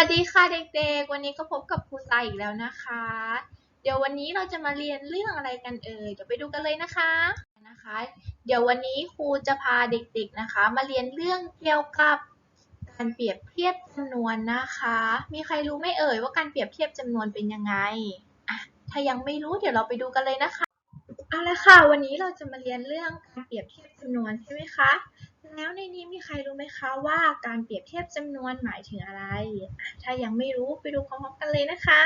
วัสดีค่ะเด็กๆ วันนี้ก็พบกับครูทรายอีกแล้วนะคะ เดี๋ยววันนี้เราจะมาเรียนเรื่องอะไรกันเอ่ย เดี๋ยวไปดูกันเลยนะคะนะคะ เดี๋ยววันนี้ครูจะพาเด็กๆนะคะ มาเรียนเรื่องเกี่ยวกับการเปรียบเทียบจำนวนนะคะ มีใครรู้ไหม่เอ่ยว่าการเปรียบเทียบจำนวนเป็นยังไงอะถ้ายังไม่รู้เดี๋ยวเราไปดูกันเลยนะคะเอาละค่ะ วันนี้เราจะมาเรียนเรื่องการเปรียบเทียบจำนวนใช่ไหมคะ แล้วในนี้มีใครรู้ไหมคะว่าการเปรียบเทียบจำนวนหมายถึงอะไร ถ้ายังไม่รู้ไปดูพร้อมๆกันเลยนะคะ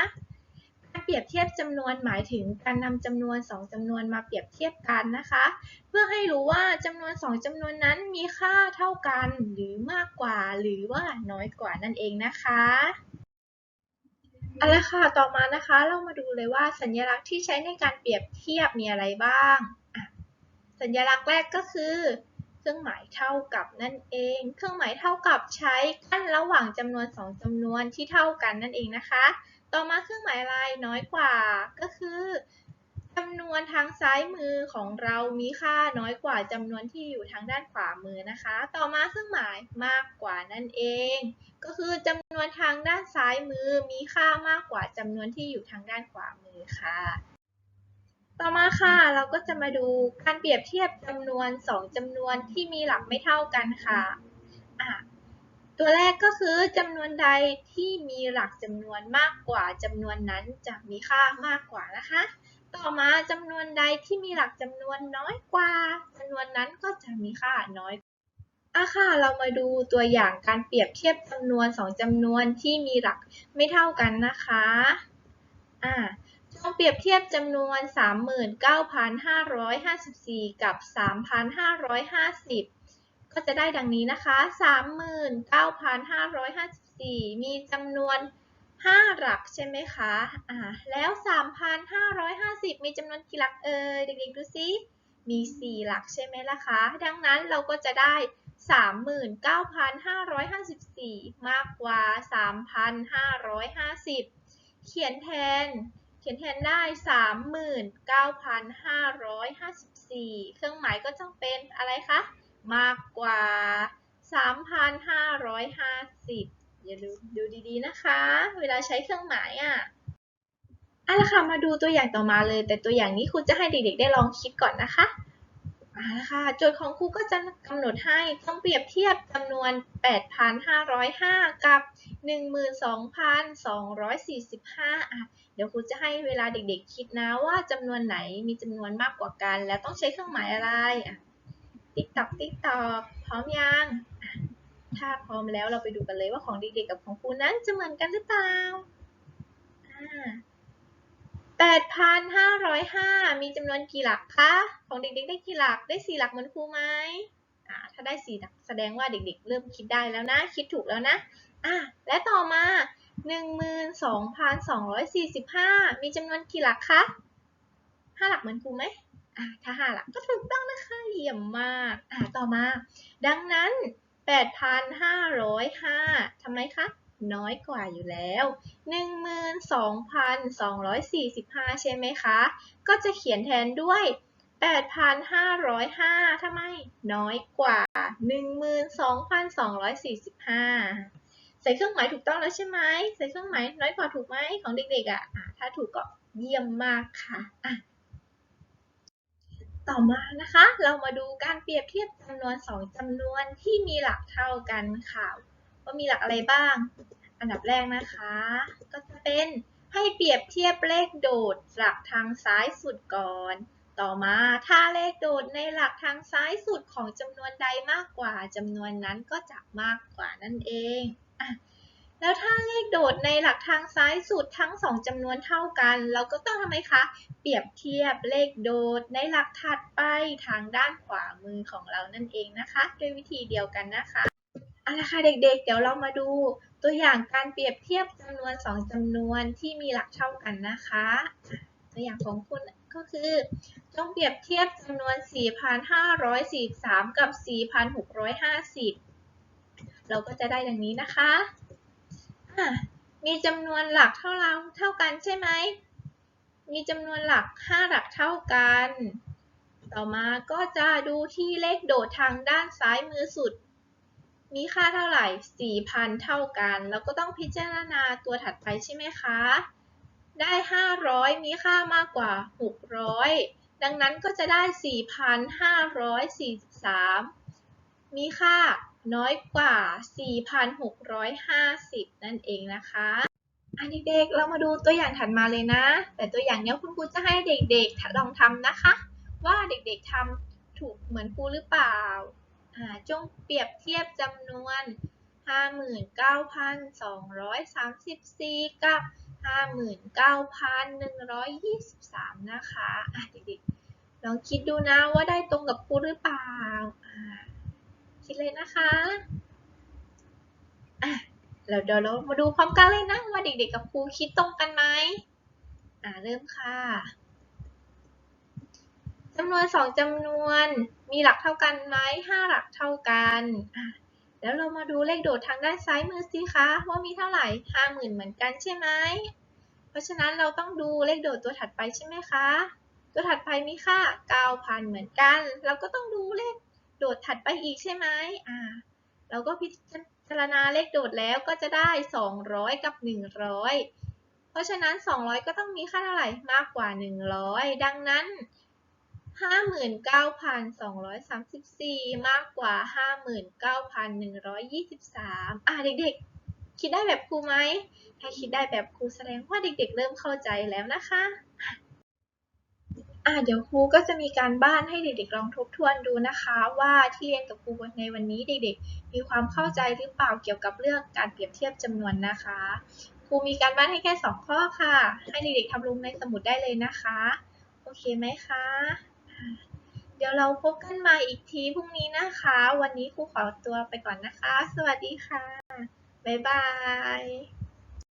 การเปรียบเทียบจำนวนหมายถึงการนำจำนวนสองจำนวนมาเปรียบเทียบกันนะคะ เพื่อให้รู้ว่าจำนวนสองจำนวนนั้นมีค่าเท่ากันหรือมากกว่าหรือว่าน้อยกว่านั่นเองนะคะเอาละค่ะ ต่อมานะคะ เรามาดูเลยว่าสัญลักษณ์ที่ใช้ในการเปรียบเทียบมีอะไรบ้าง สัญลักษณ์แรกก็คือ เครื่องหมายเท่ากับนั่นเอง เครื่องหมายเท่ากับใช้กั้นระหว่างจำนวนสองจำนวนที่เท่ากันนั่นเองนะคะ ต่อมาเครื่องหมายอะไรน้อยกว่า ก็คือจำนวนทางซ้ายมือของเรามีค่าน้อยกว่าจำนวนที่อยู่ทางด้านขวามือนะคะ ต่อมาเครื่องหมายมากกว่านั่นเอง ก็คือจำนวนทางด้านซ้ายมือมีค่ามากกว่าจำนวนที่อยู่ทางด้านขวามือค่ะ ต่อมาค่ะเราก็จะมาดูการเปรียบเทียบจำนวน 2จำนวนที่มีหลักไม่เท่ากันค่ะะตัวแรกก็คือจำนวนใดที่มีหลักจำนวนมากกว่าจำนวนนั้นจะมีค่ามากกว่านะคะ ต่อมาจำนวนใดที่มีหลักจำนวนน้อยกว่าจำนวนนั้นก็จะมีค่าน้อยอะค่ะ เรามาดูตัวอย่างการเปรียบเทียบจำนวน 2จำนวนที่มีหลักไม่เท่ากันนะคะอ่า เปรียบเทียบจำนวน 39,554 กับ 3,550 ก็จะได้ดังนี้นะคะ 39,554 มีจำนวน 5 หลักใช่ไหมคะอ่าแล้ว 3,550 มีจำนวนกี่หลักเอ่ยเด็กๆดูซิ มี 4 หลักใช่ไหมล่ะคะ ดังนั้นเราก็จะได้ 39,554 มากกว่า 3,550 เขียนแทน เขียนแทนได้ 39,554 เครื่องหมายก็ต้องเป็นอะไรคะ มากกว่า 3,550 อย่าลืมดูดีๆนะคะ เวลาใช้เครื่องหมายอะเอาละค่ะมาดูตัวอย่างต่อมาเลย แต่ตัวอย่างนี้ครูจะให้เด็กๆได้ลองคิดก่อนนะคะ เอาละค่ะโจทย์ของครูก็จะกำหนดให้ต้องเปรียบเทียบจำนวน 8,505 กับ 12,245อะเดี๋ยวครูจะให้เวลาเด็กๆคิดนะว่าจำนวนไหนมีจำนวนมากกว่ากัน แล้วต้องใช้เครื่องหมายอะไรอะติ๊กตอกติ๊กตอกพร้อมยัง ถ้าพร้อมแล้วเราไปดูกันเลยว่าของเด็กๆกับของครูนั้นจะเหมือนกันหรือเปล่าอ่า 8,505 มีจำนวนกี่หลักคะ ของเด็กๆได้กี่หลัก ได้ 4 หลักเหมือนครูไหมอ่าถ้าได้ 4 หลักแสดงว่าเด็กๆ เริ่มคิดได้แล้วนะ คิดถูกแล้วนะอะและต่อมา 12,245 มีจำนวนกี่หลักคะ 5 หลักเหมือนครูไหมอะถ้า 5 หลักก็ถูกต้องนะคะเยี่ยมมากอะต่อมา ดังนั้น 8,505ทำไมคะ น้อยกว่าอยู่แล้ว 12,245 ใช่ไหมคะ ก็จะเขียนแทนด้วย 8,505ทำไม น้อยกว่า 12,245 ใส่เครื่องหมายถูกต้องแล้วใช่ไหม ใส่เครื่องหมายน้อยกว่าถูกไหมของเด็กๆอะอะ ถ้าถูกก็เยี่ยมมากค่ะอะต่อมานะคะ เรามาดูการเปรียบเทียบจำนวน 2จำนวนที่มีหลักเท่ากันค่ะ ว่ามีหลักอะไรบ้าง อันดับแรกนะคะ ก็จะเป็นให้เปรียบเทียบเลขโดดหลักทางซ้ายสุดก่อน ต่อมาถ้าเลขโดดในหลักทางซ้ายสุดของจำนวนใดมากกว่าจำนวนนั้นก็จะมากกว่านั่นเองอะแล้วถ้าเลขโดดในหลักทางซ้ายสุดทั้งสองจำนวนเท่ากัน เราก็ต้องทำไมคะ เปรียบเทียบเลขโดดในหลักถัดไปทางด้านขวามือของเรานั่นเองนะคะ ด้วยวิธีเดียวกันนะคะ เอาละค่ะเด็กๆ เดี๋ยวเรามาดูตัวอย่างการเปรียบเทียบจำนวน 2จำนวนที่มีหลักเท่ากันนะคะ ตัวอย่างของคุณก็คือ จงเปรียบเทียบจำนวน 4,543 กับ 4,650 เราก็จะได้ดังนี้นะคะะมีจำนวนหลักเท่าเราเท่ากันใช่ไหม มีจำนวนหลัก 5 หลักเท่ากัน ต่อมาก็จะดูที่เลขโดดทางด้านซ้ายมือสุด มีค่าเท่าไหร่ 4,000 เท่ากัน แล้วก็ต้องพิจารณาตัวถัดไปใช่ไหมคะ ได้ 500 มีค่ามากกว่า 600 ดังนั้นก็จะได้ 4,543 มีค่าน้อยกว่า 4,650 นั่นเองนะคะอันเด็กๆ เรามาดูตัวอย่างถัดมาเลยนะ แต่ตัวอย่างนี้คุณครูจะให้เด็กๆลองทำนะคะ ว่าเด็กๆทำถูกเหมือนครูหรือเปล่า จงเปรียบเทียบจำนวน 59,234 กับ 59,123 นะคะอะเด็กๆลองคิดดูนะว่าได้ตรงกับครูหรือเปล่าคิดเลยนะคะอะแล้วเดี๋ยวเรามาดูพร้อมกันเลยนะว่าเด็กๆกับครูคิดตรงกันไหมอ่าเริ่มค่ะ จำนวนสองจำนวนมีหลักเท่ากันไหมห้าหลักเท่ากันแล้วเรามาดูเลขโดดทางด้านซ้ายมือสิคะว่ามีเท่าไหร่ห้าหมื่นเหมือนกันใช่ไหมเพราะฉะนั้นเราต้องดูเลขโดดตัวถัดไปใช่ไหมคะ ตัวถัดไปมีค่า9,000เหมือนกัน เราก็ต้องดูเลขโดดถัดไปอีกใช่ไหมอ่า เราก็พิจารณาเลขโดดแล้วก็จะได้200กับ100เพราะฉะนั้น200ก็ต้องมีค่าเท่าไหร่มากกว่า100ดังนั้น 59,234 มากกว่า 59,123 อ่าเด็กๆ คิดได้แบบครูไหม ถ้าคิดได้แบบครูแสดงว่าเด็กๆ เริ่มเข้าใจแล้วนะคะ อ่าเดี๋ยวครูก็จะมีการบ้านให้เด็กๆ ลองทบทวนดูนะคะว่าที่เรียนกับครูในวันนี้เด็กๆ มีความเข้าใจหรือเปล่าเกี่ยวกับเรื่องการเปรียบเทียบจำนวนนะคะครูมีการบ้านให้แค่สองข้อค่ะ ให้เด็กๆทำลงในสมุดได้เลยนะคะ โอเคไหมคะ เดี๋ยวเราพบกันมาอีกทีพรุ่งนี้นะคะ วันนี้ครูขอตัวไปก่อนนะคะ สวัสดีค่ะ บ๊ายบาย